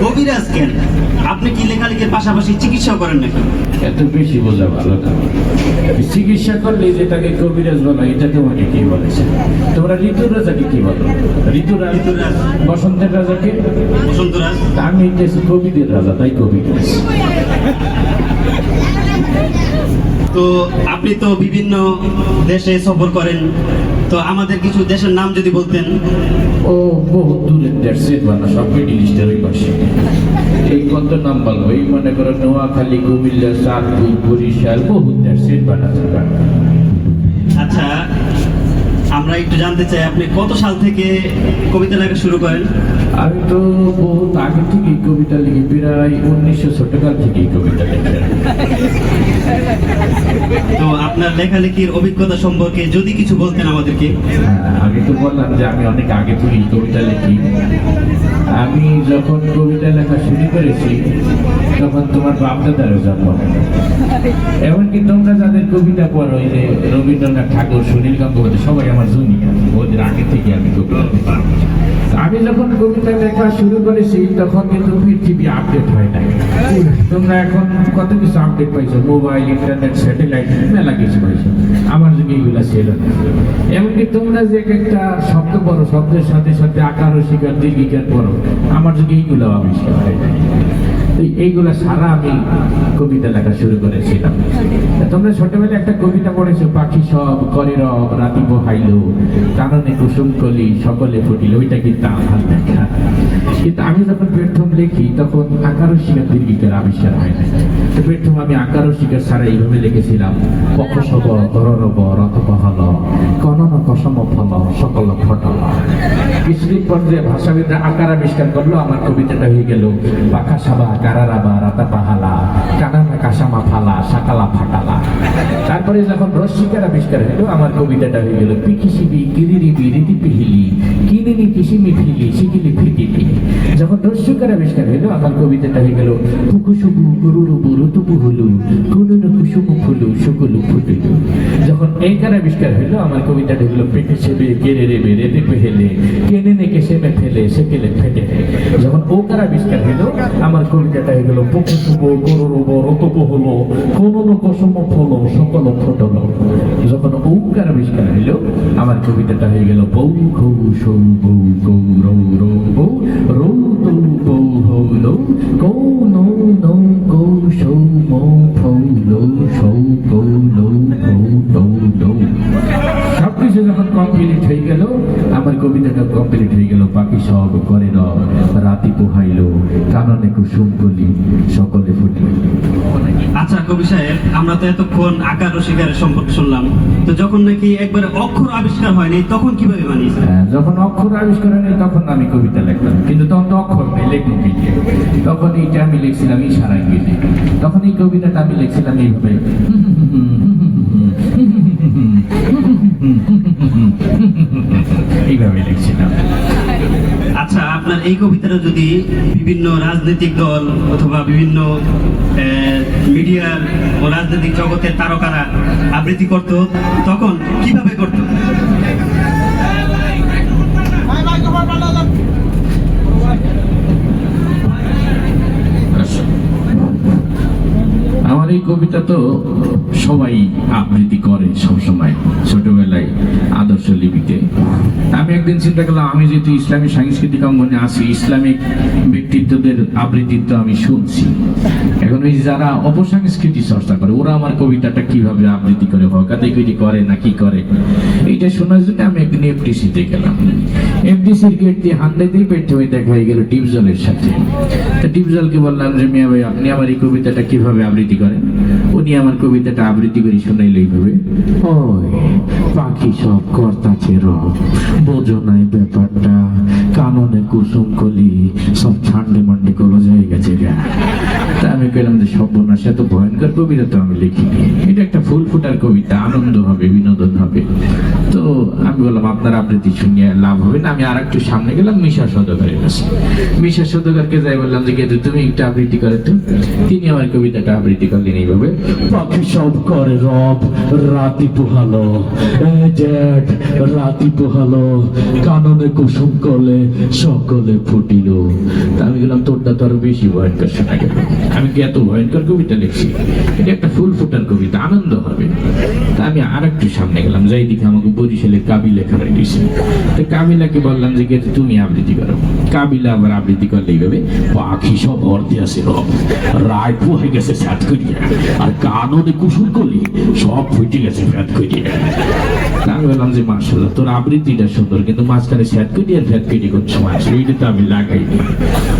কবিরাজ কেন আপনি কি লেখালেখির পাশাপাশি চিকিৎসা করেন নাকি? এত বেশি বোঝা ভালো চিকিৎসা করলে যেটাকে কবিরাজ বলো এটা তোমাকে কি বলেছে তোমরা ঋতু রাজাকে কি বলো? ঋতুরাজ ঋতুরাজ। বসন্তের রাজাকে বসন্তরাজ তা আমি কবিদের রাজা তাই কবিরাজ তো আপনি তো বিভিন্ন দেশে সফর করেন তো আমাদের কিছু দেশের নাম যদি বলতেন। ও বহু দূরের দেশে বানা সব মিডিল ইস্টের ওই পাশে। এই কত নাম বলব এই মনে করো নোয়াখালী কুমিল্লা চাঁদপুর বরিশাল বহু দেশের বানাতে আচ্ছা আমরা একটু জানতে চাই আপনি কত সাল থেকে কবিতা লেখা শুরু করেন? আমি তো বহুত আগে থেকেই কবিতা লিখি প্রায় উনিশশো ছোটকাল থেকেই কবিতা লিখি। তো আপনার লেখালেখির অভিজ্ঞতা সম্পর্কে যদি কিছু বলতেন আমাদেরকে। হ্যাঁ, আমি তো বললাম যে আমি অনেক আগে থেকেই কবিতা লিখি। আমি যখন কবিতা লেখা শুরু করেছি তখন তোমার বাপদাদারও জন্ম। এমনকি তোমরা যাদের কবিতা পড়ো ওই যে রবীন্দ্রনাথ ঠাকুর, সুনীল গঙ্গোপাধ্যায়, সবাই আমার জুনিয়র ওদের আগে থেকে আমি কবিতা আমি যখন কবিতা লেখা শুরু করেছি, তখন কিন্তু পৃথিবী আপডেট হয় নাই। তোমরা এখন কত কিছু আপডেট পাইছো? মোবাইল ইন্টারনেট স্যাটেলাইট মেলা কিছু পাইছো। আমার যুগে এইগুলা ছিল এমনকি তোমরা যে একটা শব্দ পড়ো, শব্দের সাথে সাথে আকার ও শিকার, দীর্ঘিকার পড়ো, আমার যুগে এইগুলো আবিষ্কার হয় নাই। তো এইগুলা সারা আমি কবিতা লেখা শুরু করেছিলাম। তোমরা ছোটবেলায় একটা কবিতা পড়েছো পাখি সব করে রব রাতি বহাইল কারণে কুসুম কলি সকলে ফুটিল। ওইটা কিন্তু আমার লেখা কিন্তু আমি যখন প্রথম লিখি তখন আকার শিকার দীর্ঘিকার আবিষ্কার হয় না তো প্রথম আমি আকার শিকার ছাড়া এইভাবে লিখেছিলাম পক্ষ সব কররব রথ বহল কনন কসম ফল সকল ফটল কিছুদিন পর যে ভাষাবিদরা আকার আবিষ্কার করল আমার কবিতাটা হয়ে গেল পাখা সাবা কারারাবা রাতা পাহালা কানানা কাসামা ফালা, সাকালা ফাটালা। তারপরে যখন রসিকার আবিষ্কার হলো, আমার কবিতাটা হয়ে গেল, পিখিসিবি কিরিরিবি রীতি পিহিলি কিনিনি কিসিমি ফিলি সিকিলি যখন রস্যকার আবিষ্কার হলো, আমার কবিতাটা হয়ে গেল, ফুকুসুবু, গুরুরুবু ঋতুবু হলু, কুনুনু কুসুমু ফুলু সুকুলু ফুটুলু। এইকার আবিষ্কার হলো আমার কবিতাটা হলো পেটে সেবে কেড়ে রেবে রেতে পেহেলে, কেনে নেকে সেমে ফেলে সেকেলে ফেটে যখন ওকার আবিষ্কার হলো আমার কবিতাটা হয়ে গেল ফুকুসুবু গুরুরুব রতবু হলো কুনুনু কুসুম ফলো, সকল ফটল। যখন ওকার আবিষ্কার হলো আমার কবিতাটা হয়ে গেল, বৌ ঘৌ সৌ বৌ গৌ রৌ রৌ বৌ, রৌ তৌ বৌ হৌ লৌ কৌ নৌ নৌ কৌ সৌ মৌ ফৌ লৌ সৌ কৌ লৌ ফৌ টৌ লৌ সবকিছু যখন কমপ্লিট হয়ে গেল আমার কবিতাটা কমপ্লিট হয়ে গেল বাকি সব করে ন রাতি পোহাইল কাননে কুসুম কলি সকলে ফুটিল। আচ্ছা কবি সাহেব আমরা তো এতক্ষণ আকার ও শিকারের সম্পর্কে শুনলাম। তো যখন নাকি একবারে অক্ষর আবিষ্কার হয়নি তখন কীভাবে বানিয়েছেন? হ্যাঁ, যখন অক্ষর আবিষ্কার হয়নি তখন আমি কবিতা লিখতাম। কিন্তু তখন তো অক্ষর নেই লেখবো কি তখন এইটা আমি লিখছিলাম ইশারা ইঙ্গিতে তখন এই কবিতাটা আমি লিখছিলাম এইভাবে এইভাবে লিখছিলাম। আচ্ছা আপনার এই কবিতাটা যদি বিভিন্ন রাজনৈতিক দল অথবা বিভিন্ন মিডিয়ার ও রাজনৈতিক জগতের তারকারা আবৃত্তি করত, তখন কীভাবে করত আমার এই কবিতা তো সবাই আবৃত্তি করে সবসময়, ছোটবেলায় আদর্শ লিপিতে। আমি একদিন চিন্তা করলাম, আমি যেহেতু ইসলামী সাংস্কৃতিক অঙ্গনে আছি, ইসলামিক ব্যক্তিত্বদের আবৃত্তি তো আমি শুনছি। এখন ওই যারা অপসংস্কৃতি চর্চা করে, ওরা আমার কবিতাটা কীভাবে আবৃত্তি করে হকাদিগিরি করে না কি করে, এইটা শোনার জন্য আমি একদিন এফডিসিতে গেলাম। এফডিসির গেট দিয়ে হান্ডাইতেই পেটে হয়ে দেখা হয়ে গেল টিউবজলের সাথে। তা টিউবজলকে বললাম যে, মিয়া ভাই, আপনি আমার এই কবিতাটা কীভাবে আবৃত্তি করেন? উনি আমার কবিতাটা আবৃত্তি করে শোনাইল এইভাবে। ওই পাখি সব কর্তাছে র বোঝো নাই ব্যাপারটা কাননে কুসুম কলি সব ছান্ডে মান্ডে কলো হয়ে গেছে গা। তা আমি কইলাম যে সর্বনাশ এত ভয়ঙ্কর কবিতা তো আমি লিখিনি। এটা একটা ফুল ফুটার কবিতা আনন্দ হবে বিনোদন হবে। তো আমি বললাম আপনার আবৃত্তি শুনিয়ে লাভ হবে না আমি আর একটু সামনে গেলাম মিশা সদকারের কাছে। মিশা সদকারকে যাই বললাম যে তুমি একটা আবৃত্তি করে তো। তিনি আমার কবিতাটা আবৃত্তি করলেন এইভাবে। পাখি সব করে রব, রাতি পোহালো। জ্যাঠ, রাতি পোহালো। কাননে কুসুম কলে সকলে ফুটিল। আমি গেলাম তোরটা তো আরও বেশি ভয়ঙ্কর শোনা গেল। আমি কি এত ভয়ঙ্কর কবিতা লিখছি? এটা একটা ফুল ফুটার কবিতা, আনন্দ হবে। তা আমি আর একটু সামনে গেলাম, যাই দিকে আমাকে বরিশালে কাবি লেখা দিয়েছে তো কাবিলাকে বললাম যে, গেছে, তুমি আবৃত্তি করো। কাবিলা আবার আবৃত্তি করলে এইভাবে, পাখি সব অর্ধে আছে রব পোহে গেছে স্যাট করিয়া, আর কাননে কুসুম কলি সব ফুটে গেছে ফ্যাট করিয়া। আমি বললাম যে তোর আবৃত্তিটা সুন্দর, কিন্তু মাঝখানে স্যাট কেটে আর ফ্যাট মাছ এইটা তো আমি লাগাইনি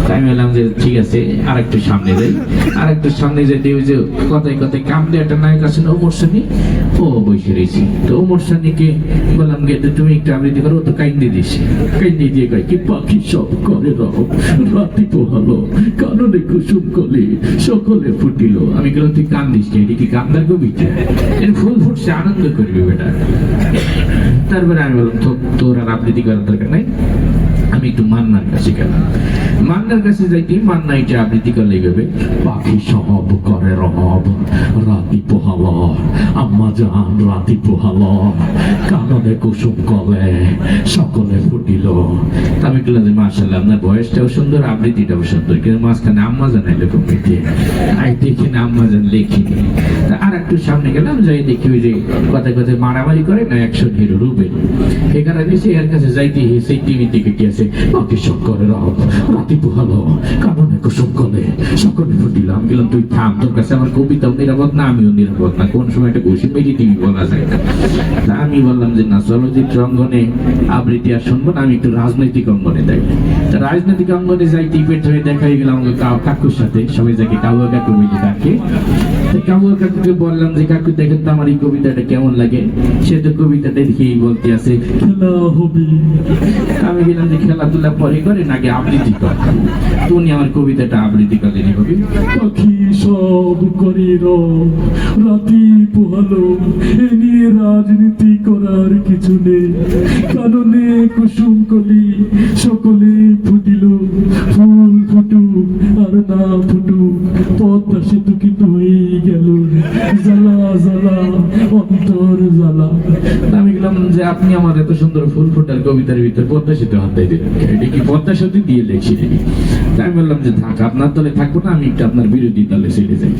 তাই আমি বললাম যে, ঠিক আছে আর একটু সামনে যাই। আর একটু সামনে যাই ওই যে কথায় কথায় দিয়ে একটা নায়ক আছে না, ওমর ও বসে তো ওমর সানিকে বললাম গে তুমি একটু আবৃত্তি করো। তো কাইন্দি দিস কাইন্দি দিয়ে কয়, কি পাখি সব করে রব রাতি পোহালো, কাননে কুসুম কলি, সকলে ফুটিল। আমি গেলাম তুই কান দিস এটা কি কান্দার কবিতা? এর ফুল ফুটছে, আনন্দ করবি বেটা। তারপরে আমি বললাম তোর আর আবৃত্তি করার দরকার নাই? আমি একটু মান্নার কাছে গেলাম। মান্নার কাছে যাইতে মান্না এটা আবৃত্তি করলে গেবে পাখি সব করে রব রাতি পোহাল আম্মা জান রাতি পোহাল কাননে কুসুম কলে সকলে ফুটিল। আমি বললাম যে মার্শাল্লাহ আপনার বয়সটাও সুন্দর, আবৃত্তিটাও সুন্দর। কিন্তু মাঝখানে আম্মা জানাই লিখে আমি দেখি না আম্মা জান লিখিনি। তা আর একটু সামনে গেলাম, যাই দেখি ওই যে কথায় কথায় মারামারি করে না একশো হিরো রুবে এখানে বেশি এর কাছে যাইতে, সেই টিভি দিকে কি আছে সব করে রব রাতি পোহাল কাননে কুসুম কলে, সকলে ফুটিল আমি গেলাম তুই থাম, তোর কাছে আমার কবিতাও নিরাপদ না, আমিও নিরাপদ না। কোন সময় একটা ঘুষি মেরে টিভি বলা যায় না। আমি বললাম যে না চলচ্চিত্র অঙ্গনে, আবৃত্তি আর শুনব না, আমি একটু রাজনৈতিক অঙ্গনে যাই। রাজনৈতিক অঙ্গনে যাই টিপেট হয়ে দেখা হয়ে গেলাম আমাকে কাউ- কাকুর সাথে, সবাই যাকে কাউয়া কাকু বলে তো কাউয়া কাকুকে বললাম যে, কাকু, দেখেন তো আমার এই কবিতাটা কেমন লাগে? সে তো কবিতাটা দেখেই বলতে আছে, খেলা হবে। আমি গেলাম যে খেলাধুলা পরে করে নাকি আবৃত্তি কর? তো উনি আমার কবিতাটা আবৃত্তি করলেন এভাবে পাখি সব করে রাতি পোহালো এ নিয়ে রাজনীতি করার কিছু নেই। কাননে কুসুম কলি সকলে ফুটিল ফুল ফুটুক আর না ফুটুক পদ্মা সেতু কিন্তু হয়ে গেল। জ্বালা জ্বালা অন্তর জ্বালা। আমি গেলাম যে আপনি আমার এত সুন্দর ফুল ফোটার কবিতার ভিতরে পদ্মা সেতু হাতাই দিলেন এটা কি পদ্মা সেতু দিয়ে লেখছি আমি বললাম যে থাক, আপনার দলে থাকব না, আমি একটু আপনার বিরোধী দলে চলে যাই।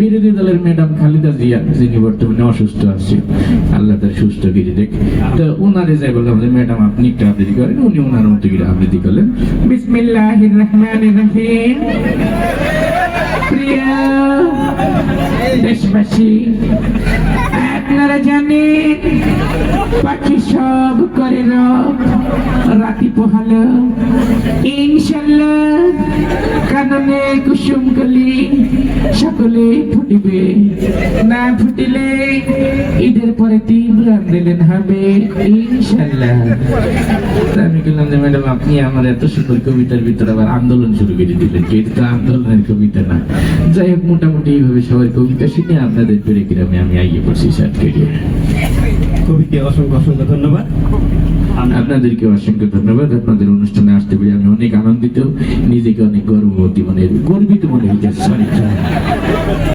বিরোধী দলের ম্যাডাম খালিদা জিয়া, যিনি বর্তমানে অসুস্থ আছে আল্লাহ তার সুস্থ গিরি দেখ। তো ওনারে যাই বললাম যে, ম্যাডাম, আপনি একটু আবৃত্তি করেন। উনি ওনার মতো করে আবৃত্তি করলেন। বিসমিল্লাহির রহমানির রহিম। প্রিয় দেশবাসী আপনারা জানেন, পাখি সব করে রাতি পোহালো। ইনশাল্লাহ কাননে কুসুম কলি সকলে ফুটিবে। না ফুটিলে ঈদের পরে তীব্র আন্দোলন হবে, ইনশাল্লাহ। আমি বললাম যে, ম্যাডাম, আপনি আমার এত সুন্দর কবিতার ভিতরে আবার আন্দোলন শুরু করে দিলেন এটা আন্দোলনের কবিতা না। যাই হোক, মোটামুটি এইভাবে সবাই কবিতা শিখে আপনাদের পেরে গ্রামে আমি আইয়ে পড়ছি কেরিয়ে কবিকে অসংখ্য অসংখ্য ধন্যবাদ। আপনাদেরকে অসংখ্য ধন্যবাদ। আপনাদের অনুষ্ঠানে আসতে পেরে আমি অনেক আনন্দিত। নিজেকে অনেক গর্ববতী মনে গর্বিত মনে হইতেছে।